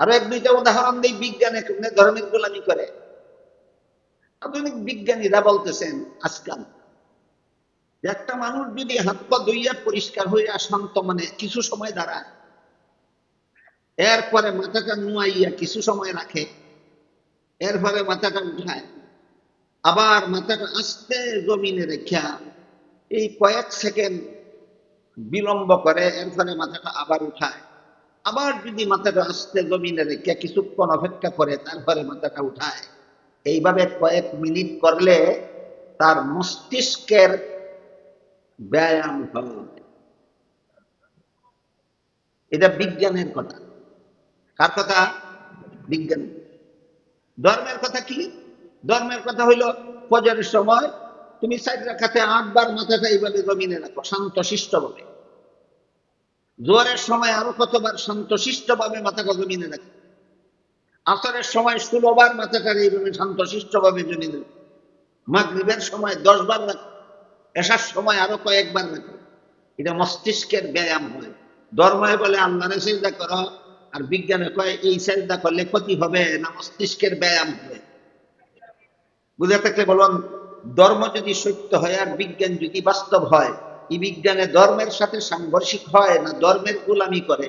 আরও এক দুইটা উদাহরণ দিই, বিজ্ঞানে ধর্মের গোলামি করে। আধুনিক বিজ্ঞানীরা বলতেছেন, আজকাল একটা মানুষ যদি হাত পা ধুইয়া পরিষ্কার হইয়া শান্ত মানে কিছু সময় দাঁড়ায়, এরপরে মাথাটা নুয়াইয়া কিছু সময় রাখে, এরপরে মাথাটা উঠায়, আবার মাথাটা আস্তে জমিনে রেখা, এই কয়েক সেকেন্ড বিলম্ব করে, এরপরে মাথাটা আবার উঠায়। আবার যদি মাথাটা আস্তে জমিনে রেখে কিছুক্ষণ অপেক্ষা করে তারপরে মাথাটা উঠায়, এইভাবে কয়েক মিনিট করলে তার মস্তিষ্কের ব্যায়াম হয় এটা বিজ্ঞানের কথা। কার কথা? বিজ্ঞান। ধর্মের কথা কি? ধর্মের কথা হইল ফজরের সময় তুমি সাইড রাখাতে আটবার মাথাটা এইভাবে জমিনে রাখো, শান্ত, শিষ্ট ভাবে। জোয়ারের সময় আরও কতবার শান্ত শিষ্ট ভাবে মাথাটা জমিনে রাখো আসরের সময় ষোলোবার মাথাটা এইভাবে শান্ত শিষ্ট ভাবে জমিনে রাখো মাগরিবের সময় দশ বার রাখো। এসার সময় আরও কয়েকবার রাখো। এটা মস্তিষ্কের ব্যায়াম হয়। ধর্মে বলে আল্লাহরে চিন্তা করো, আর বিজ্ঞানে কয়, এই চিন্তা করলে ক্ষতি হবে না, মস্তিষ্কের ব্যায়াম হবে। বুঝে থাকলে বলুন, ধর্ম যদি সত্য হয় আর বিজ্ঞান যদি বাস্তব হয় এই বিজ্ঞানে ধর্মের সাথে সাংঘর্ষিক হয় না? ধর্মের গোলামি করে।